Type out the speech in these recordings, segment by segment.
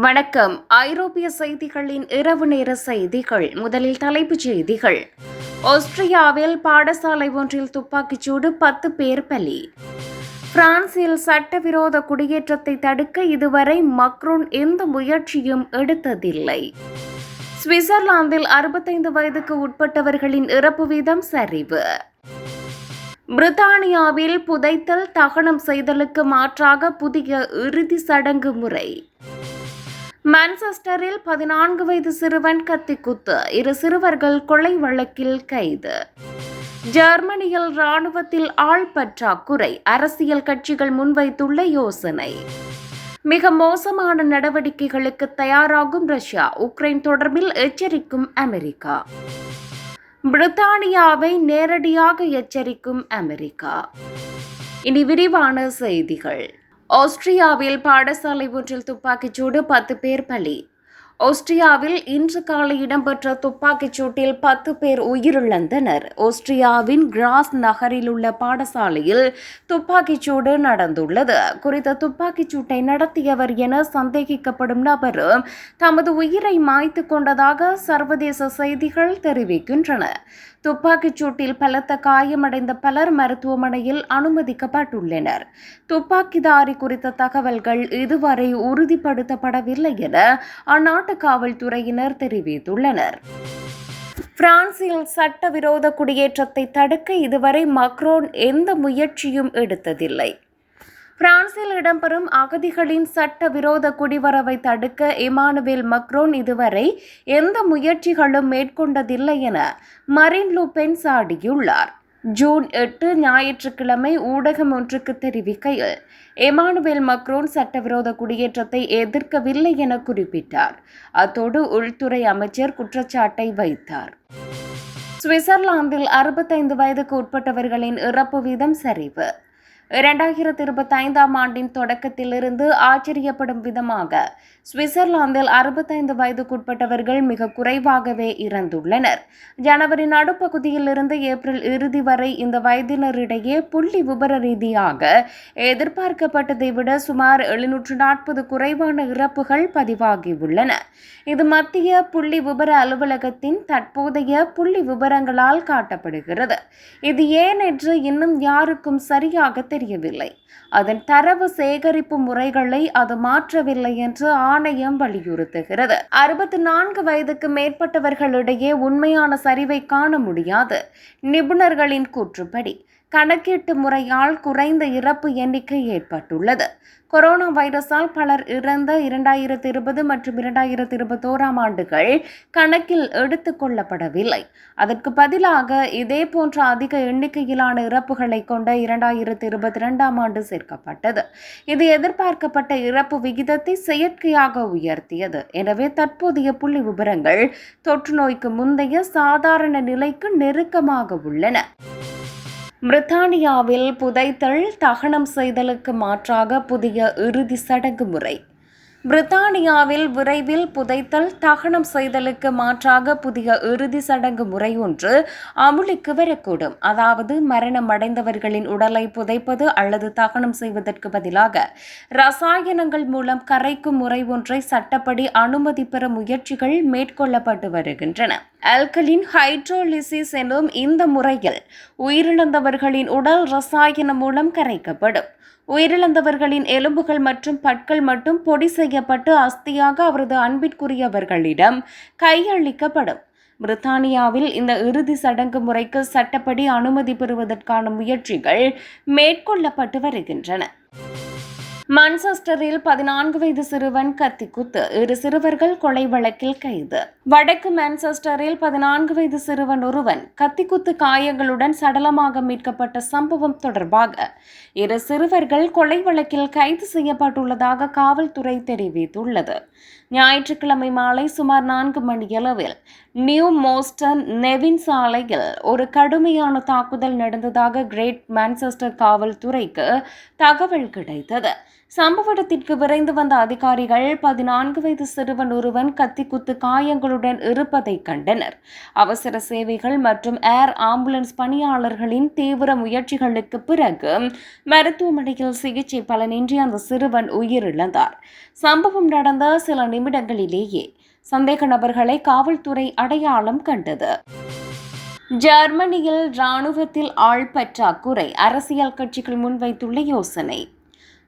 வணக்கம். ஐரோப்பிய செய்திகளின் இரவு நேர செய்திகள். முதலில் தலைப்புச் செய்திகள். ஆஸ்திரியாவில் பாடசாலை ஒன்றில் துப்பாக்கிச்சூடு பத்து பேர் பலி. பிரான்சில் சட்டவிரோத குடியேற்றத்தை தடுக்க இதுவரை மக்ரோன் எந்த முயற்சியும் எடுத்ததில்லை. சுவிட்சர்லாந்தில் அறுபத்தைந்து வயதுக்கு உட்பட்டவர்களின் இறப்பு வீதம் சரிவு. பிரித்தானியாவில் புதைத்தல் தகனம் செய்தலுக்கு மாற்றாக புதிய இறுதி சடங்கு முறை. மான்செஸ்டரில் பதினான்கு வயது சிறுவன் கத்திக்குத்து. இரு சிறுவர்கள் கொலை வழக்கில் கைது. ஜெர்மனியில் ராணுவத்தில் ஆள் பற்றாக்குறை. அரசியல் கட்சிகள் முன்வைத்துள்ள யோசனை. மிக மோசமான நடவடிக்கைகளுக்கு தயாராகும் ரஷ்யா. உக்ரைன் தொடர்பில் எச்சரிக்கும் அமெரிக்கா. பிரித்தானியாவை நேரடியாக எச்சரிக்கும் அமெரிக்கா. இனி விரிவான செய்திகள். ஆஸ்திரியாவில் பாடசாலை ஒன்றில் துப்பாக்கிச்சூடு பத்து பேர் பலி. ஆஸ்திரியாவில் இன்று காலை இடம்பெற்ற துப்பாக்கிச் சூட்டில் பத்து பேர் உயிரிழந்தனர். ஆஸ்திரியாவின் கிராஸ் நகரில் உள்ள பாடசாலையில் துப்பாக்கிச் சூடு நடந்துள்ளது. குறித்த துப்பாக்கிச் சூட்டை நடத்தியவர் என சந்தேகிக்கப்படும் நபரும் தமது உயிரை மாய்த்து கொண்டதாக சர்வதேச செய்திகள் தெரிவிக்கின்றன. துப்பாக்கிச் சூட்டில் பலத்த காயமடைந்த பலர் மருத்துவமனையில் அனுமதிக்கப்பட்டுள்ளனர். துப்பாக்கிதாரி குறித்த தகவல்கள் இதுவரை உறுதிப்படுத்தப்படவில்லை என அந்நாட்டு காவல்துறையினர் தெரிவித்துள்ளனர். பிரான்சில் சட்டவிரோத குடியேற்றத்தை தடுக்க இதுவரை மக்ரோன் எந்த முயற்சியும் எடுத்ததில்லை. பிரான்சில் இடம்பெறும் அகதிகளின் சட்டவிரோத குடிவரவை தடுக்க இமானுவேல் மக்ரோன் இதுவரை எந்த முயற்சிகளும் மேற்கொண்டதில்லை என மரின் லூபென் சாடியுள்ளார். ஜூன் எட்டு ஞாயிற்றுக்கிழமை ஊடகம் ஒன்றுக்கு தெரிவிக்கையில் எமானுவேல் மக்ரோன் சட்டவிரோத குடியேற்றத்தை எதிர்க்கவில்லை என குறிப்பிட்டார். அத்தோடு உள்துறை அமைச்சர் குற்றச்சாட்டை வைத்தார். சுவிட்சர்லாந்தில் அறுபத்தைந்து வயதுக்கு உட்பட்டவர்களின் இறப்பு வீதம் சரிவு. இரண்டாயிரத்தி இருபத்தி ஐந்தாம் ஆண்டின் தொடக்கத்திலிருந்து ஆச்சரியப்படும் விதமாக சுவிட்சர்லாந்தில் அறுபத்தைந்து வயதுக்குட்பட்டவர்கள் மிக குறைவாகவே இறந்துள்ளனர். ஜனவரி நடுப்பகுதியிலிருந்து ஏப்ரல் இறுதி வரை இந்த வயதினரிடையே புள்ளி விபர ரீதியாக எதிர்பார்க்கப்பட்டதை விட சுமார் எழுநூற்று நாற்பது குறைவான இறப்புகள் பதிவாகியுள்ளன. இது மத்திய புள்ளி விபர அலுவலகத்தின் தற்போதைய புள்ளி விபரங்களால் காட்டப்படுகிறது. இது ஏன் என்று இன்னும் யாருக்கும் சரியாக தெரியவில்லை அதன் தரவு சேகரிப்பு முறைகளை அது மாற்றவில்லை என்று ஆணையம் வலியுறுத்துகிறது. அறுபத்தி நான்கு வயதுக்கு மேற்பட்டவர்களிடையே உண்மையான சரிவை காண முடியாது. நிபுணர்களின் கூற்றுப்படி கணக்கீட்டு முறையால் குறைந்த இறப்பு எண்ணிக்கை ஏற்பட்டுள்ளது. கொரோனா வைரஸால் பலர் இறந்த இரண்டாயிரத்தி இருபது மற்றும் இரண்டாயிரத்தி இருபத்தோராம் ஆண்டுகள் கணக்கில் எடுத்துக்கொள்ளப்படவில்லை அதற்கு பதிலாக இதே போன்ற அதிக எண்ணிக்கையிலான இறப்புகளை கொண்ட இரண்டாயிரத்தி இருபத்தி இரண்டாம் ஆண்டு சேர்க்கப்பட்டது. இது எதிர்பார்க்கப்பட்ட இறப்பு விகிதத்தை செயற்கையாக உயர்த்தியது. எனவே தற்போதைய புள்ளி விவரங்கள் தொற்றுநோய்க்கு முந்தைய சாதாரண நிலைக்கு நெருக்கமாக உள்ளன. பிரித்தானியாவில் புதைத்தல் தகனம் செய்தலுக்கு மாற்றாக புதிய இறுதி சடங்கு முறை. பிரித்தானியாவில் விரைவில் புதைத்தல் தகனம் செய்தலுக்கு மாற்றாக புதிய இறுதி சடங்கு முறை ஒன்று அமுலுக்கு வரக்கூடும். அதாவது மரணம் அடைந்தவர்களின் உடலை புதைப்பது அல்லது தகனம் செய்வதற்கு பதிலாக ரசாயனங்கள் மூலம் கரைக்கும் முறை ஒன்றை சட்டப்படி அனுமதி பெற முயற்சிகள் மேற்கொள்ளப்பட்டு வருகின்றன. ஆல்கலின் ஹைட்ரோலிசிஸ் எனும் இந்த முறையில் உயிரிழந்தவர்களின் உடல் ரசாயனம் மூலம் கரைக்கப்படும். உயிரிழந்தவர்களின் எலும்புகள் மற்றும் பற்கள் மட்டும் பொடி செய்யப்பட்டு அஸ்தியாக அவரது அன்பிற்குரியவர்களிடம் கையளிக்கப்படும். பிரித்தானியாவில் இந்த இறுதி சடங்கு முறைக்கு சட்டப்படி அனுமதி பெறுவதற்கான முயற்சிகள் மேற்கொள்ளப்பட்டு வருகின்றன. மான்செஸ்டரில் பதினான்கு வயது சிறுவன் கத்திக்குத்து. இரு சிறுவர்கள் கொலை வழக்கில் கைது. வடக்கு மான்செஸ்டரில் பதினான்கு வயது சிறுவன் ஒருவன் கத்திக்குத்து காயங்களுடன் சடலமாக மீட்கப்பட்ட சம்பவம் தொடர்பாக இரு சிறுவர்கள் கொலை வழக்கில் கைது செய்யப்பட்டுள்ளதாக காவல்துறை தெரிவித்துள்ளது. ஞாயிற்றுக்கிழமை மாலை சுமார் நான்கு மணியளவில் நியூ மோஸ்டன் நெவின் சாலையில் ஒரு கடுமையான தாக்குதல் நடந்ததாக கிரேட் மான்செஸ்டர் காவல்துறைக்கு தகவல் கிடைத்தது. சம்பவ இடத்திற்கு விரைந்து வந்த அதிகாரிகள் பதினான்கு வயது சிறுவன் ஒருவன் கத்திக்குத்து காயங்களுடன் இருப்பதை கண்டனர். அவசர சேவைகள் மற்றும் ஏர் ஆம்புலன்ஸ் பணியாளர்களின் தீவிர முயற்சிகளுக்கு பிறகு மருத்துவமனையில் சிகிச்சை பலனின்றி அந்த சிறுவன் உயிரிழந்தார். சம்பவம் நடந்த சில நிமிடங்களிலேயே சந்தேக நபர்களை காவல்துறை அடையாளம் கண்டது. ஜெர்மனியில் இராணுவத்தில் ஆள் பற்றாக்குறை அரசியல் கட்சிகள் முன்வைத்துள்ள யோசனை.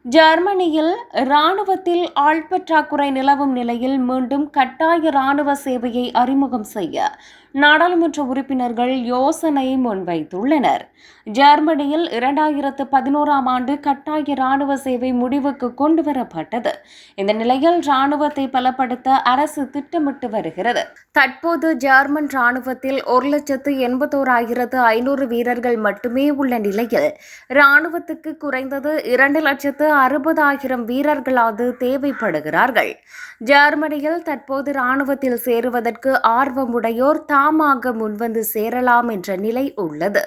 ஜெர்மனியில் இராணுவத்தில் ஆள் பற்றாக்குறை நிலவும் நிலையில் மீண்டும் கட்டாய இராணுவ சேவையை அறிமுகம் செய்ய நாடாளுமன்ற உறுப்பினர்கள் யோசனை முன்வைத்துள்ளனர். ஜெர்மனியில் இரண்டாயிரத்து பதினோராம் ஆண்டு கட்டாய ராணுவ சேவை முடிவுக்கு கொண்டு வரப்பட்டது இந்த நிலையில் ராணுவத்தை பலப்படுத்த அரசு திட்டமிட்டு வருகிறது. தற்போது ஜெர்மன் ராணுவத்தில் ஒரு லட்சத்து எண்பத்தோராயிரத்து ஐநூறு வீரர்கள் மட்டுமே உள்ள நிலையில் ராணுவத்துக்கு குறைந்தது இரண்டு லட்சத்து அறுபதாயிரம் வீரர்களாவது தேவைப்படுகிறார்கள். ஜெர்மனியில் தற்போது ராணுவத்தில் சேருவதற்கு ஆர்வமுடையோர் தாமாக முன்வந்து சேரலாம் என்ற நிலை உள்ளது.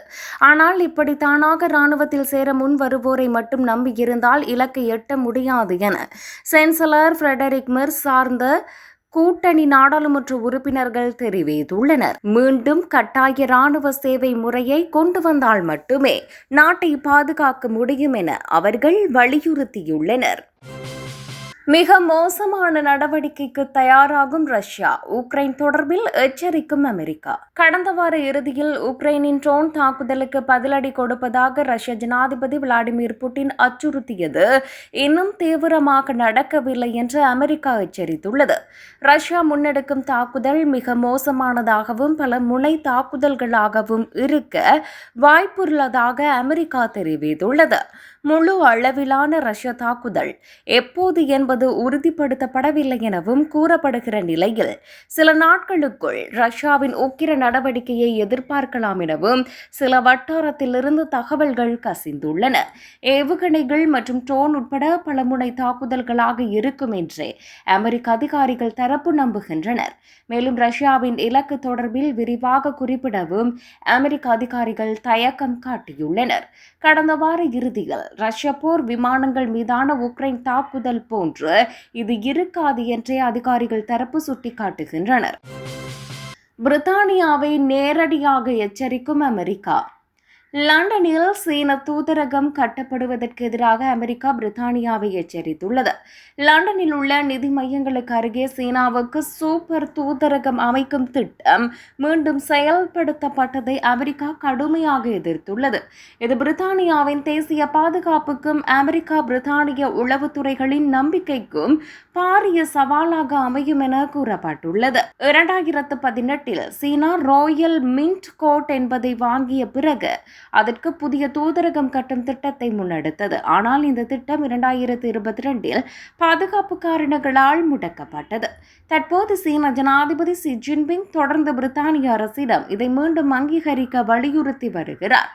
ஆனால் இப்படி தானாக இராணுவத்தில் சேர முன் வருவோரை மட்டும் நம்பியிருந்தால் இலக்கை எட்ட முடியாது என சென்சலர் ஃப்ரெடரிக் மிர் சார்ந்த கூட்டணி நாடாளுமன்ற உறுப்பினர்கள் தெரிவித்துள்ளனர். மீண்டும் கட்டாய ராணுவ சேவை முறையை கொண்டு வந்தால் மட்டுமே நாட்டை பாதுகாக்க முடியும் என அவர்கள் வலியுறுத்தியுள்ளனர். மிக மோசமான நடவடிக்கைக்கு தயாராகும் ரஷ்யா. உக்ரைன் தொடர்பில் எச்சரிக்கும் அமெரிக்கா. கடந்த வார இறுதியில் உக்ரைனின் ட்ரோன் தாக்குதலுக்கு பதிலடி கொடுப்பதாக ரஷ்ய ஜனாதிபதி விளாடிமிர் புட்டின் அச்சுறுத்தியது. இன்னும் தீவிரமாக நடக்கவில்லை என்று அமெரிக்கா எச்சரித்துள்ளது. ரஷ்யா முன்னெடுக்கும் தாக்குதல் மிக மோசமானதாகவும் பல முனை தாக்குதல்களாகவும் இருக்க வாய்ப்புள்ளதாக அமெரிக்கா தெரிவித்துள்ளது. முழு அளவிலான ரஷ்ய தாக்குதல் எப்போது என்பது உறுதிப்படுத்தப்படவில்லை எனவும் கூறப்படுகிற நிலையில் சில நாட்களுக்குள் ரஷ்யாவின் உக்கிர நடவடிக்கையை எதிர்பார்க்கலாம் எனவும் சில வட்டாரத்திலிருந்து தகவல்கள் கசிந்துள்ளன. ஏவுகணைகள் மற்றும் ட்ரோன் உட்பட பல முனை தாக்குதல்களாக இருக்கும் என்று அமெரிக்க அதிகாரிகள் தரப்பு நம்புகின்றனர். மேலும் ரஷ்யாவின் இலக்கு தொடர்பில் விரிவாக குறிப்பிடவும் அமெரிக்க அதிகாரிகள் தயக்கம் காட்டியுள்ளனர். கடந்த வார இறுதியில் ரஷ்ய போர் விமானங்கள் மீதான உக்ரைன் தாக்குதல் போன்று இது இருக்காது என்றே அதிகாரிகள் தரப்பு சுட்டிக்காட்டுகின்றனர். பிரித்தானியாவை நேரடியாக எச்சரிக்கும் அமெரிக்கா. லண்டனில் சீன தூதரகம் கட்டப்படுவதற்கு எதிராக அமெரிக்கா பிரித்தானியாவை எச்சரித்துள்ளது. லண்டனில் உள்ள நிதி மையங்களுக்கு அருகே சீனாவுக்கு சூப்பர் தூதரகம் அமைக்கும் திட்டம் மீண்டும் செயல்படுத்தப்பட்டதை அமெரிக்கா கடுமையாக எதிர்த்துள்ளது. இது பிரித்தானியாவின் தேசிய பாதுகாப்புக்கும் அமெரிக்கா பிரித்தானிய உளவுத்துறைகளின் நம்பிக்கைக்கும் பாரிய சவாலாக அமையும் என கூறப்பட்டுள்ளது. இரண்டாயிரத்து பதினெட்டில் சீனா ராயல் மின்ட் கோட் என்பதை வாங்கிய பிறகு அதற்கு புதிய தூதரகம் கட்டும் திட்டத்தை முன்னெடுத்தது. ஆனால் இந்த திட்டம் இரண்டாயிரத்து இருபத்தி ரெண்டில் பாதுகாப்பு காரணங்களால் முடக்கப்பட்டது. தற்போது சீன ஜனாதிபதி சி ஜின்பிங் தொடர்ந்து பிரித்தானிய அரசிடம் இதை மீண்டும் அங்கீகரிக்க வலியுறுத்தி வருகிறார்.